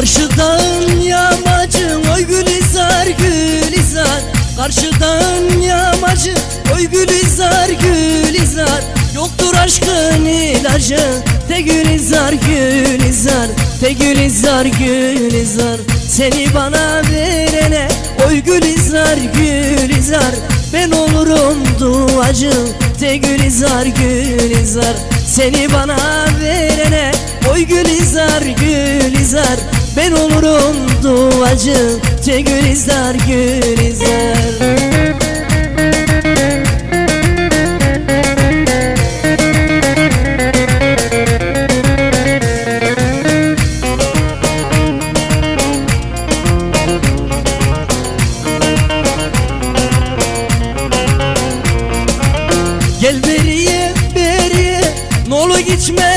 Karşıdan yamacım oy Gülizar Gülizar. Karşıdan yamacı oy Gülizar Gülizar. Yoktur aşkın ilacı Te Gülizar Gülizar. Te Gülizar Gülizar. Seni bana verene oy Gülizar Gülizar. Ben olurum duacı Te Gülizar Gülizar. Seni bana verene oy Gülizar Gülizar ben olurum duacı Ce gülizar gülizar Gel beriye beriye Nolu gitme